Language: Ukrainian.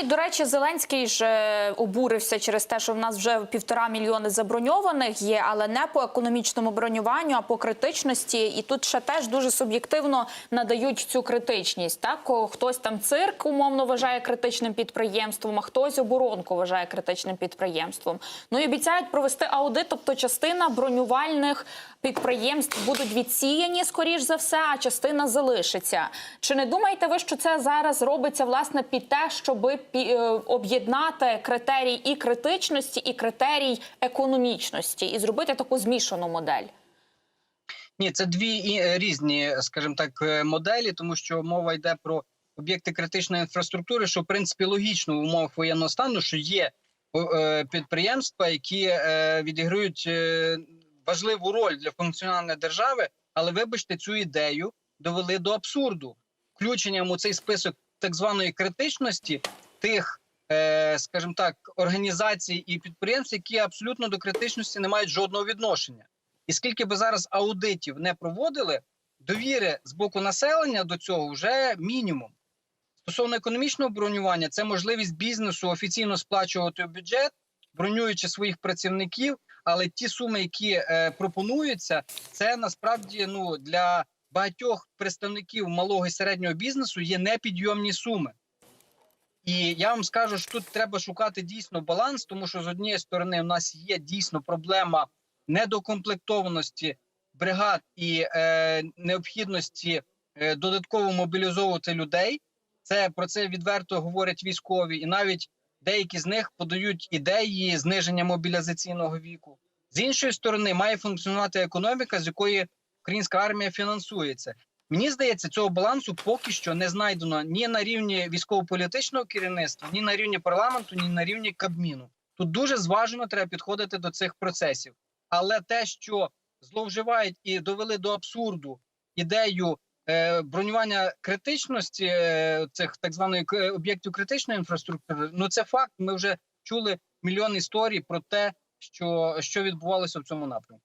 І до речі, Зеленський ж е, обурився через те, що в нас вже півтора мільйони заброньованих є, але не по економічному бронюванню, а по критичності. І тут ще теж дуже суб'єктивно надають цю критичність. Так хтось там цирк умовно вважає критичним підприємством, а хтось оборонку вважає критичним підприємством. Ну і обіцяють провести аудит, тобто частина бронювальних підприємств будуть відсіяні, скоріш за все, а частина залишиться. Чи не думаєте ви, що це зараз робиться власне під те, щоб об'єднати критерій і критичності, і критерій економічності, і зробити таку змішану модель? Ні, це дві е, різні, скажімо так, е, моделі, тому що мова йде про об'єкти критичної інфраструктури, що в принципі логічно в умовах воєнного стану, що є е, підприємства, які е, відіграють е, важливу роль для функціонування держави, але вибачте, цю ідею довели до абсурду включенням у цей список так званої критичності тих, е, скажімо так, організацій і підприємств, які абсолютно до критичності не мають жодного відношення. І скільки би зараз аудитів не проводили, довіри з боку населення до цього вже мінімум. Стосовно економічного бронювання, це можливість бізнесу офіційно сплачувати бюджет, бронюючи своїх працівників. Але ті суми, які е, пропонуються, це насправді ну для багатьох представників малого і середнього бізнесу є непідйомні суми. І я вам скажу, що тут треба шукати дійсно баланс, тому що з однієї сторони у нас є дійсно проблема недокомплектованості бригад і е, необхідності е, додатково мобілізовувати людей. Це про це відверто говорять військові, і навіть деякі з них подають ідеї зниження мобілізаційного віку. З іншої сторони, має функціонувати економіка, з якої українська армія фінансується. Мені здається, цього балансу поки що не знайдено ні на рівні військово-політичного керівництва, ні на рівні парламенту, ні на рівні Кабміну. Тут дуже зважено треба підходити до цих процесів. Але те, що зловживають і довели до абсурду ідею е, бронювання критичності е, цих так званих е, об'єктів критичної інфраструктури, ну це факт. Ми вже чули мільйон історій про те, що, що відбувалося в цьому напрямку.